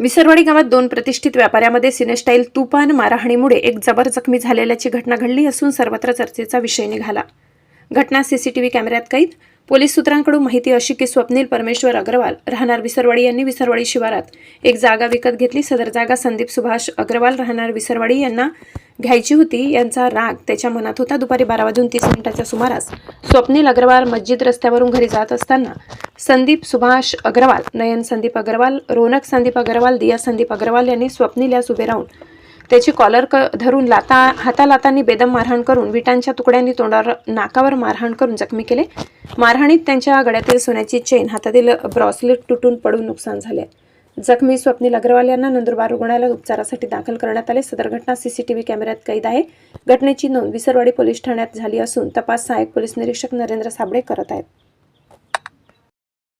विसरवाडी गावात दोन प्रतिष्ठित व्यापाऱ्यामध्ये सिनेस्टाईल तुफान मारहाणीमुळे एक जबर जखमी झालेल्याची घटना घडली असून सर्वत्र चर्चेचा विषय निघाला. घटना सीसीटीव्ही कॅमेऱ्यात कैद. पोलीस सूत्रांकडून माहिती अशी की स्वप्नील परमेश्वर अग्रवाल राहणार विसरवाडी यांनी विसरवाडी शिवारात एक जागा विकत घेतली. सदर जागा संदीप सुभाष अग्रवाल राहणार विसरवाडी यांना घ्यायची होती. यांचा राग त्याच्या मनात होता. दुपारी बारा वाजून तीस मिनिटाच्या सुमारास स्वप्नील अग्रवाल मस्जिद रस्त्यावरून घरी जात असताना संदीप सुभाष अग्रवाल नयन संदीप अग्रवाल रोनक संदीप अग्रवाल दिया संदीप अग्रवाल यांनी स्वप्नील यास उभे राहून त्याची कॉलर क धरून लाता हातालातांनी बेदम मारहाण करून विटांच्या तुकड्यांनी तोंडावर नाकावर मारहाण करून जखमी केले. मारहाणीत त्यांच्या गळ्यातील सोन्याची चेन हातातील ब्रॉसलेट तुटून पडून नुकसान झाले. जखमी स्वप्नील अग्रवाल यांना नंदुरबार रुग्णालयात उपचारासाठी दाखल करण्यात आले. सदर घटना सीसीटीव्ही कॅमेऱ्यात कैद आहे. घटनेची नोंद विसरवाडी पोलीस ठाण्यात झाली असून तपास सहाय्यक पोलीस निरीक्षक नरेंद्र साबळे करत आहेत.